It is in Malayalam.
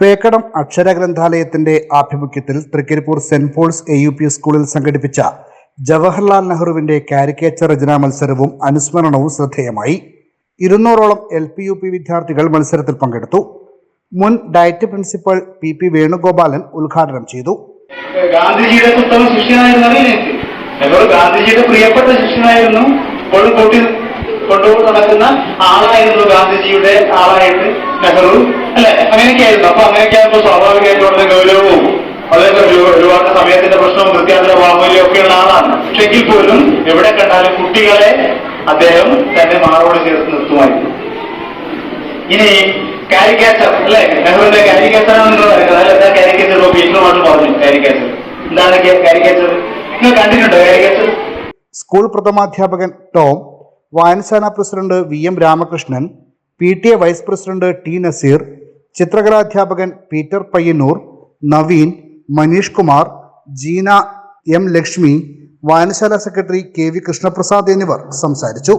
പേക്കടം അക്ഷര ഗ്രന്ഥാലയത്തിന്റെ ആഭിമുഖ്യത്തിൽ Thrikaripur saint Paul's A U P സ്കൂളിൽ സംഘടിപ്പിച്ച ജവഹർലാൽ നെഹ്റുവിന്റെ കാരിക്കേച്ചർ രചനാ മത്സരവും അനുസ്മരണവും ശ്രദ്ധേയമായി. ഇരുന്നൂറോളം എൽ പി യു പി വിദ്യാർത്ഥികൾ മത്സരത്തിൽ പങ്കെടുത്തു. മുൻ DIET principal P P Venugopalan ഉദ്ഘാടനം ചെയ്തു. ഗാന്ധിജിയുടെ പുസ്തകം ശിഷ്യനായിരുന്നു ഗാന്ധിജിയുടെ പ്രിയപ്പെട്ട ശിഷ്യനായിരുന്നു കൊണ്ടുപോയി നടക്കുന്ന ആളായിരുന്നു ഗാന്ധിജിയുടെ ആളായിട്ട് നെഹ്റു അല്ലെ? അങ്ങനെയൊക്കെയായിരുന്നു. അപ്പൊ അങ്ങനെയൊക്കെയാകുമ്പോൾ സ്വാഭാവികമായിട്ടും വളരെ ഗൗരവവും അതേപോലെ ഒരു ഒരുപാട് സമയത്തിന്റെ പ്രശ്നവും കൃത്യമായ വാമൂല്യം ഒക്കെയുള്ള ആളാണ്. പക്ഷെ എങ്കിൽ പോലും എവിടെ കണ്ടാലും കുട്ടികളെ അദ്ദേഹം തന്നെ മാറോട് ചേർത്ത് നിർത്തുമായിരുന്നു. ഇനി കാരിക്കാച്ചർ അല്ലെ? നെഹ്റുവിന്റെ കാരിക്കാച്ചർ പറയുന്നത് അതിൽ എന്താ കാരിക്കാച്ചർ ഇപ്പൊ പീറ്ററുമായിട്ട് പറഞ്ഞു കാരിക്കാച്ചർ എന്താണ് കാരിക്കാച്ചർ നിങ്ങൾ കണ്ടിട്ടുണ്ടോ കാരിക്കാച്ചർ സ്കൂൾ പ്രഥമാധ്യാപകൻ ടോം വായനശാല president V M Ramakrishnan P T A vice president T Naseer ചിത്രകലാധ്യാപകൻ Peter Payyanur Naveen Manish Kumar Jeena M Lakshmi വായനശാല സെക്രട്ടറി കെ വി കൃഷ്ണപ്രസാദ് എന്നിവർ സംസാരിച്ചു.